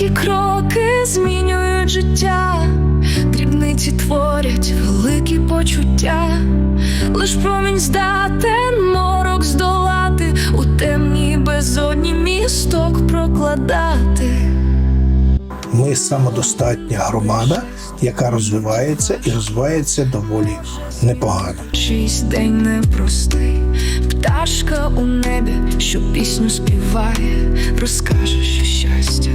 Маленькі кроки змінюють життя, дрібниці творять великі почуття, лиш промінь здатен морок здолати, у темній безодні місток прокладати. Ми самодостатня громада, яка розвивається і розвивається доволі непогано. Чийсь день непростий, пташка у небі, що пісню співає, розкаже, що щастя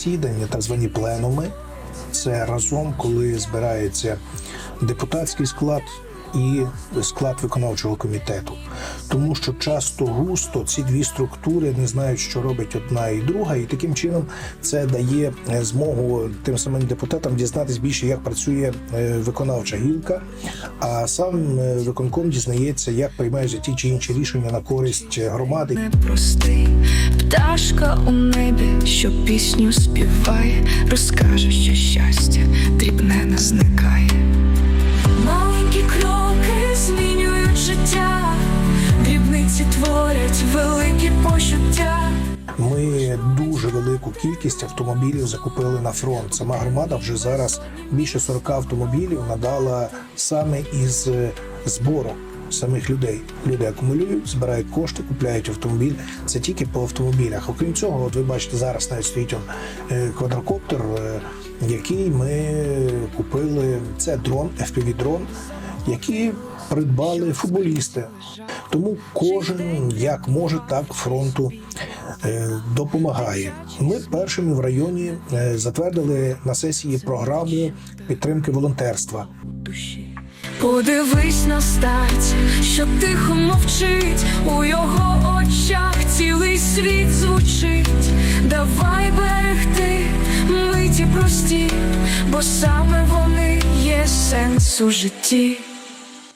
засідання, так звані пленуми. Це разом, коли збирається депутатський склад і склад виконавчого комітету. Тому що часто густо ці дві структури не знають, що робить одна і друга, і таким чином це дає е, змогу тим самим депутатам дізнатись більше, як працює е, виконавча гілка. А сам е, виконком дізнається, як приймаються ті чи інші рішення на користь громади. Непростий, пташка у небі, що пісню співає, розкаже, що щастя дрібне не зникає. Маленькі кроки змінюють життя, дрібниці творять великі почуття. Ми дуже велику кількість автомобілів закупили на фронт. Сама громада вже зараз більше 40 автомобілів надала саме із е, збору самих людей. Люди акумулюють, збирають кошти, купляють автомобіль. Це тільки по автомобілях. Окрім цього, от ви бачите, зараз навіть стоїть он, е, квадрокоптер, е, який ми купили. Це дрон, fpv дрон які придбали футболісти. Тому кожен як може, так фронту е, допомагає. Ми першими в районі затвердили на сесії програму підтримки волонтерства. Подивись на старця, що тихо мовчить, у його очах цілий світ звучить. Давай берегти миті прості, бо саме вони є сенс у житті.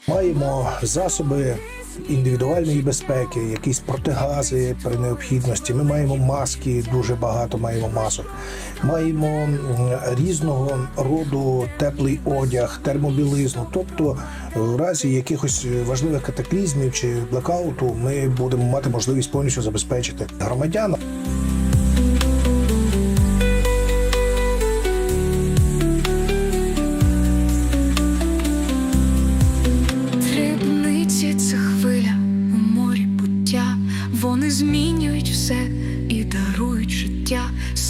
Маємо засоби індивідуальної безпеки, якісь протигази при необхідності. Ми маємо маски, дуже багато маємо масок. Маємо різного роду теплий одяг, термобілизну. Тобто, в разі якихось важливих катаклізмів чи блекауту, ми будемо мати можливість повністю забезпечити громадян.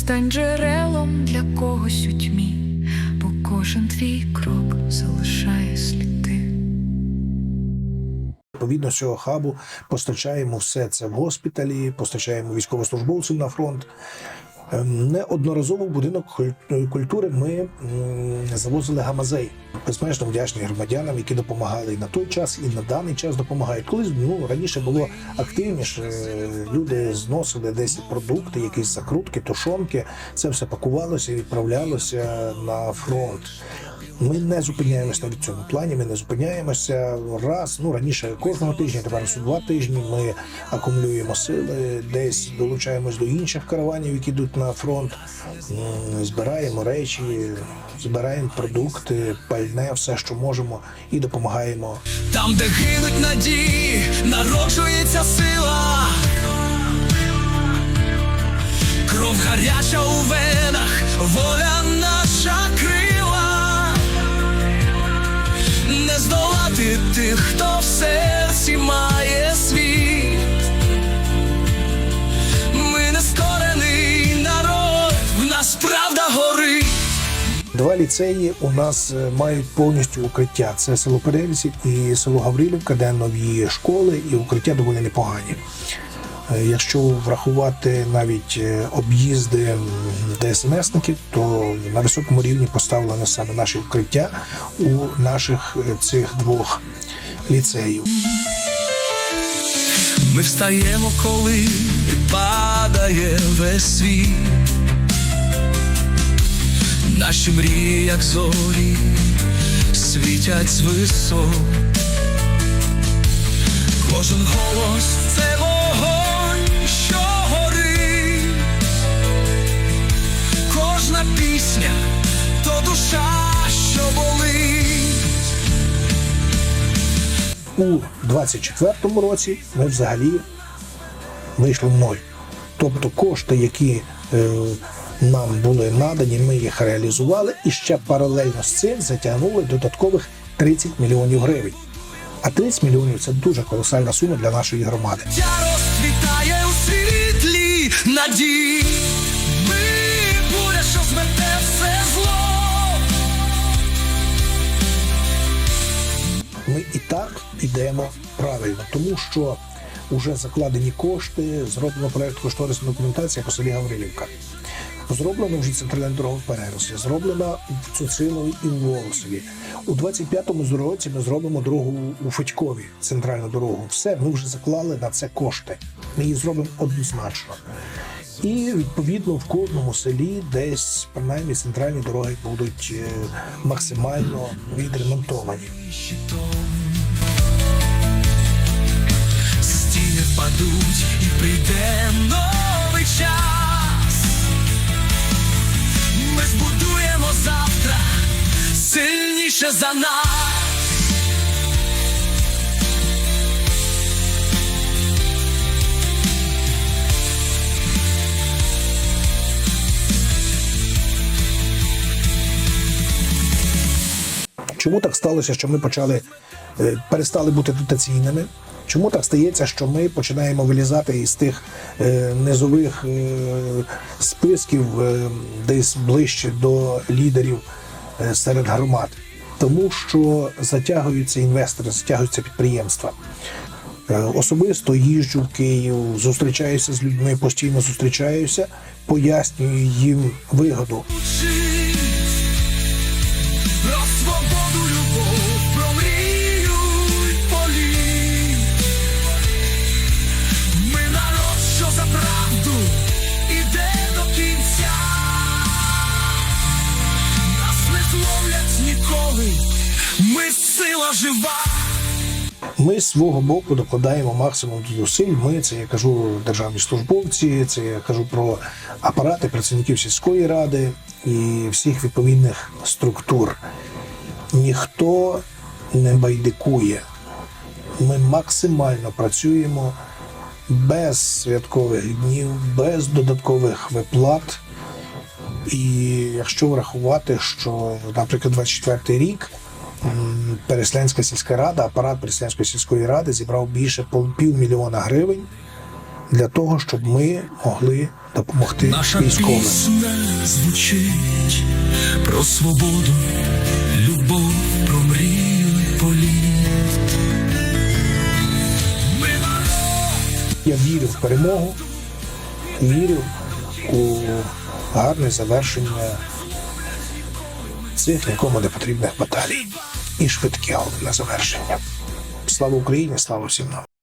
Стань джерелом для когось у тьмі, бо кожен твій крок залишає сліди. Відповідно цього хабу постачаємо все це в госпіталі, постачаємо військовослужбовцям на фронт. Ем, Неодноразово в будинок куль- культури ми завозили гамазей. Безмежно вдячні громадянам, які допомагали і на той час, і на даний час допомагають. Колись ну раніше було активніше. е, Люди зносили десь продукти, якісь закрутки, тушонки. Це все пакувалося і відправлялося на фронт. Ми не зупиняємося навіть цьому плані. Ми не зупиняємося раз. Ну раніше кожного тижня, тепер що два тижні. Ми акумулюємо сили, десь долучаємось до інших караванів, які йдуть на фронт. Збираємо речі, збираємо продукти, пальне, все, що можемо, і допомагаємо Там, де гинуть надії, народжується сила. Кров гаряча у венах, воля наша Два ліцеї у нас е, мають повністю укриття. Це село Перельці і село Гаврилівка, де нові школи, і укриття доволі непогані. Е, Якщо врахувати навіть е, об'їзди ДСНСників, то на високому рівні поставлено саме наші укриття у наших цих двох ліцеїв. Ми встаємо, коли падає весь світ. Наші мрії, як зорі, світять з. Кожен голос це вогонь, що горить. Кожна пісня то душа, що болить. У 24-му році ми взагалі вийшли ноль. Тобто кошти, які е, нам були надані, ми їх реалізували і ще паралельно з цим затягнули додаткових 30 мільйонів гривень. А 30 мільйонів це дуже колосальна сума для нашої громади. Життя розцвітає у світлі надій. Ми буря, що змете все зло. Ми і так йдемо правильно, тому що вже закладені кошти, зроблено проект кошторисна документація по селі Гаврилівка. Зроблено вже центральна дорога в Переросі, зроблена в Цуцинові і в Волосові. У 25-му році ми зробимо дорогу у Федькові, центральну дорогу. Все, ми вже заклали на це кошти. Ми її зробимо однозначно. І відповідно в кожному селі десь принаймні центральні дороги будуть е, максимально відремонтовані. Стіни впадуть і прийде новий час. Збудуємо завтра сильніше за нас. Чому так сталося, що ми почали е, перестали бути дотаційними? Чому так стається, що ми починаємо вилізати із тих е, низових е, списків е, десь ближче до лідерів е, серед громад? Тому що затягуються інвестори, затягуються підприємства. Е, Особисто їжджу в Київ, зустрічаюся з людьми, постійно зустрічаюся, пояснюю їм вигоду жива. Ми з свого боку докладаємо максимум зусиль. Ми це я кажу державні службовці, це я кажу про апарати працівників сільської ради і всіх відповідних структур. Ніхто не байдикує. Ми максимально працюємо без святкових днів, без додаткових виплат. І якщо врахувати, що, наприклад, 24 рік Переслянська сільська рада, апарат Переслянської сільської ради зібрав більше півмільйона гривень для того, щоб ми могли допомогти Наша військовим. пісня звучить про свободу, любов, про мрію й політ. Я вірю в перемогу, вірю у гарне завершення цих нікому не баталій і швидке на завершення. Слава Україні, слава всім нам.